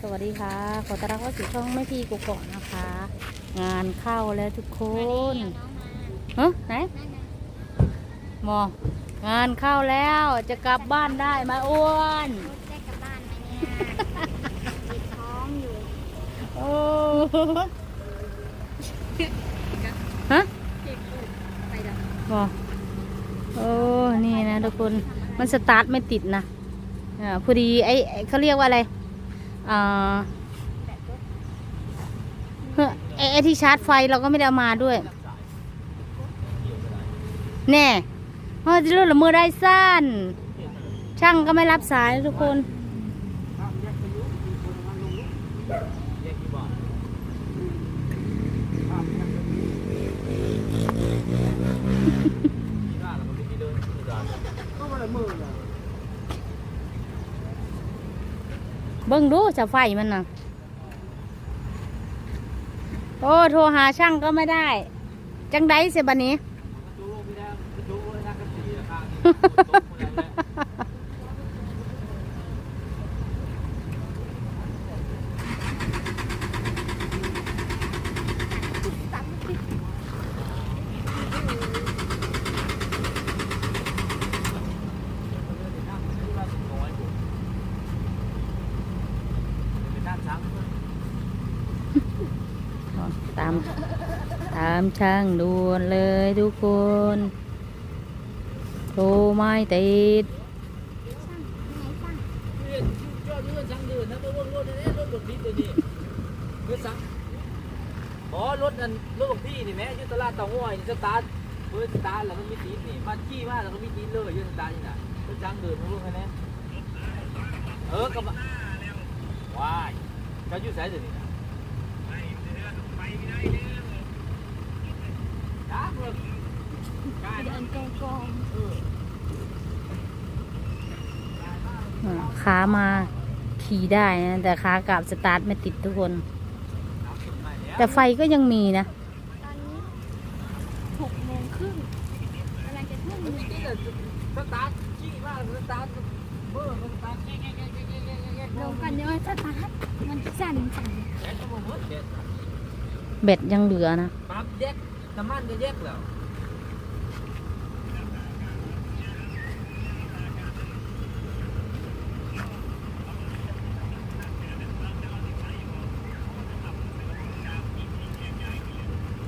สวัสดีค่ะ ขอต้อนรับเข้าสู่ช่องแม่พีกุกเกาะนะคะ งานเข้าแล้วทุกคนเฮ้ยไหนหมองานเข้าแล้วจะกลับบ้านได้ไหมอ้วนได้กลับบ้านไหมเนี่ยติดท้องอยู่โอ้ฮะไปดับหมอโอ้นี่นะทุกคนมันสตาร์ทไม่ติดนะอ่าพอดีไอ้ไอ้เขาเรียกว่าอะไรอ่า เฮ้ยไอ้ไอ้ที่ชาร์จไฟเราก็ไม่ได้เอามาด้วย แน่เพราะจะรู้ละมือได้สั้น ช่างก็ไม่รับสายทุกคน เบิ่งดูจะไฟมันน่ะโอ้โทรหาช่างก็ไม่ได้ จังไดเสียบันนี้ ตาม ตามช่างด่วนเลยทุกคน โทรไม่ติดอ๋อรถนั่นรถของพี่นี่แม่ยุตลาดเตาห้วยสตาร์ทเพื่อสตาร์ทแล้วก็มีตีนนี่มันขี้มากแล้วก็มีตีนเลยยืสตาร์ทนี่นะรถจังเดินมาลูกแค่นี้เออกระบะว้ายจะยู่สายเดี๋ยวนี้นะจ้เพื่อนกาย เดินแกงกองเอออ่าขามาขี่ได้นะแต่ขากลับสตาร์ทไม่ติดทุกคนเอาขึ้นมาแล้วแต่ไฟก็ยังมีนะตอนนี้หกโมงครึ่งกำลังจะทุ่มหมันนึ่มีงตีนเลยสตาร์ทขี้มากสตาร์ทเบอร์สตาร์ทแง่แง่แง่แง่แง่แง่แง่ลงกันเดี๋ยวสตาร์ทมันสั่นสั่นแง่ก็มาหมดเด็ดเบ็ดยังเหลือนะปั๊บแยกน้ำมันก็แยกแล้ว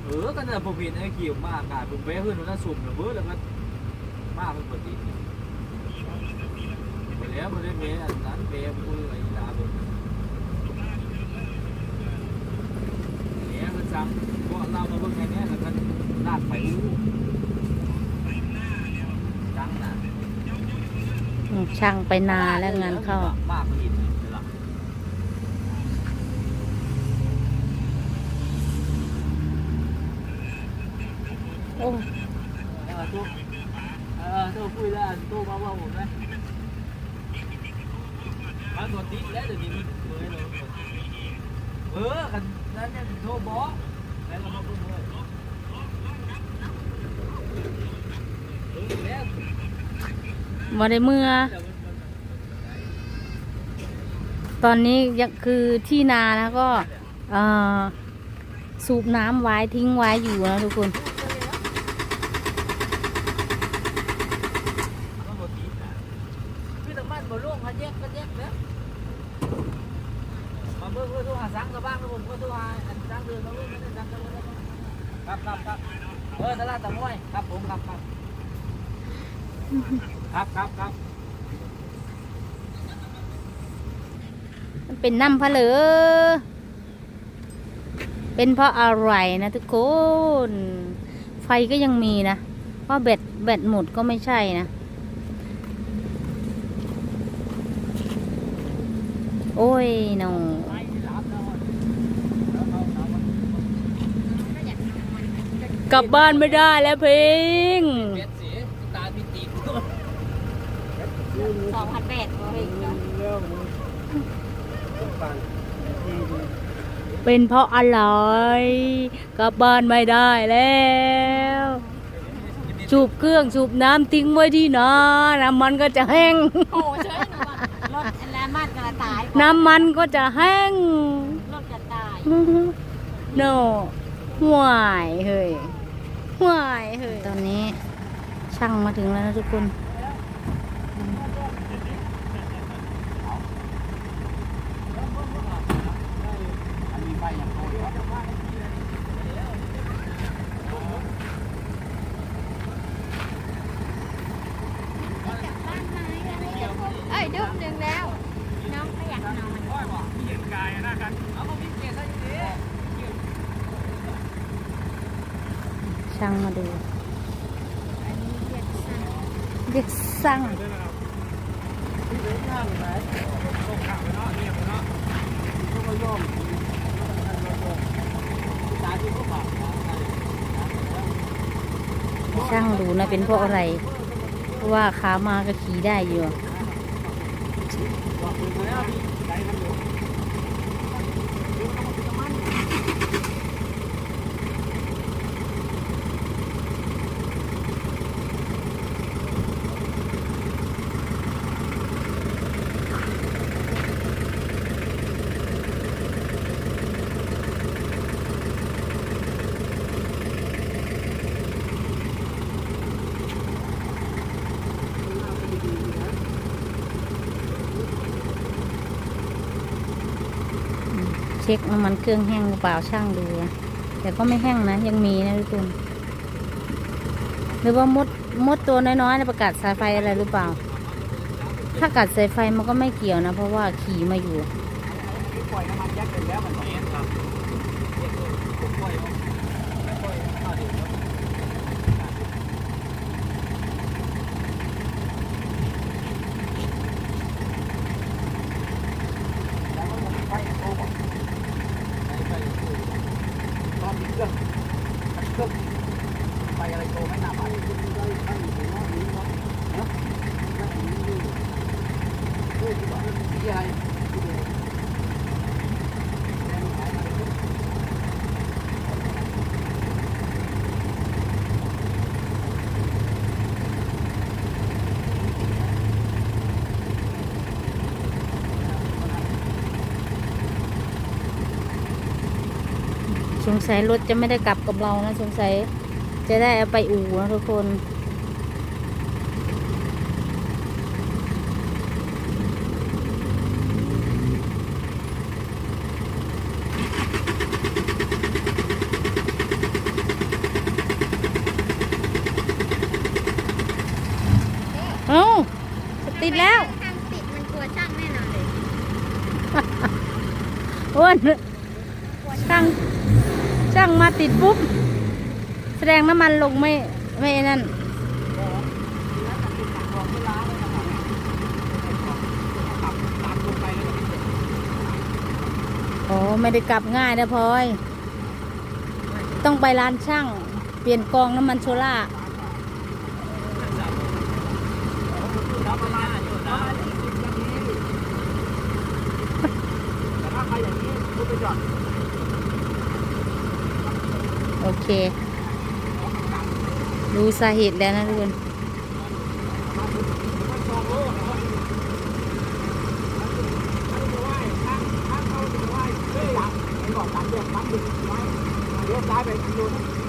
เออกันน่ะผมเห็นไอ้เกี่ยวมากอะผมไปเพื่อนนั่นสุ่มระเบิดแล้วก็มากเป็นปกติไปแล้วมันได้เมย์อันนั้นเมย์พูดอะไรตาบนเนี่ยมันซ้ำก็เรามาเบิ่งแค่นี้แล้วก็ลาดไปอู้จังนะช่างไปนาแล้วงานเข้ามากอีกเวลา โอ้เออตู้เออตู้คุยแล้วตู้มาว่าผมนะมันตัวติดแล้วเดี๋ยวนี้มีเบอเลยเออกันนั้นเนี่ยโทรบอกแล้วเรามาพูดเลยเออแล้วมาได้เมื่อ ตอนนี้ยังคือที่นานะก็สูบน้ำไว้ทิ้งไว้อยู่นะทุกคนบ่ติดนะคือน้ำ มันบ่ร่วงมันแยกก็แยกแล้วมาเบิ่งเพื่อตัวหาสังกับบ้างนะผมเพื่อตัวหาอันสังเดินมาเบิ่งนั่นสังกันครับครับครับเออตลาดตะม้วยครับผมครับครับครับครับครับมันเป็นน้ำพะเหลือเป็นเพราะอะไรนะทุกคน ไฟก็ยังมีนะ เพราะแบตแบตหมดก็ไม่ใช่นะ อ้ยน้องกลับบ้านไม่ได้แล้วเพลงเปลี่ยนสีตาพิติดสองพันแปดเองเนาะเป็นเพราะอะไรกลับบ้านไม่ได้แล้วสูบเครื่องสูบน้ำทิ้งไว้ที่นาน้ำมันก็จะแห้งโอ้เฉ จะตายน้ำมันก็จะแห้งรถจะตายโนห่วยเฮ้ยห่วยเฮ้ยตอนนี้ช่างมาถึงแล้วนะทุกคน เอ้ยดุมหนึ่งแล้ว น้องก็อยากนอน ช่างมาดูอันนี้เรียกสั้นเรียกสั่งช่างดูนะเป็นเพราะอะไร เพราะว่าขามาก็ขี่ได้อยู่ เช็คน้ำมันเครื่องแห้งหรือเปล่าช่างดูนะแต่ก็ไม่แห้งนะ ยังมีนะทุกคนหรือว่ามดมดตัวน้อยๆนประกาศสายไฟอะไรหรือเปล่า ถ้ากัดสายไฟมันก็ไม่เกี่ยวนะ เพราะว่าขี่มาอยู่ปล่อยน้ำมันยักษ์เป็นแล้วมันเองครับปล่อยปล่อยเอาดิ รอบนี้เครื่องเครื่องไปอะไรโตไม่น่าไปที่อะไร สงสัยรถจะไม่ได้กลับกับเรานะสงสัยจะได้เอาไปอู่นะทุกคนเอ้าติดแล้วทางติดมันกลัวช่างแน่นอนเลยอ้วนช่าง ช่างมาติดปุ๊บ แสดงน้ำมันลงไม่ไม่นั่นโอ๋อไม่ได้กลับง่ายนะพลอย ต้องไปร้านช่าง เปลี่ยนกองน้ำมันโซล่าอย่างนี้คุณไปจอด โอเค รู้สาเหตุแล้วนะทุกคนเลี้ยวซ้ายไปดูน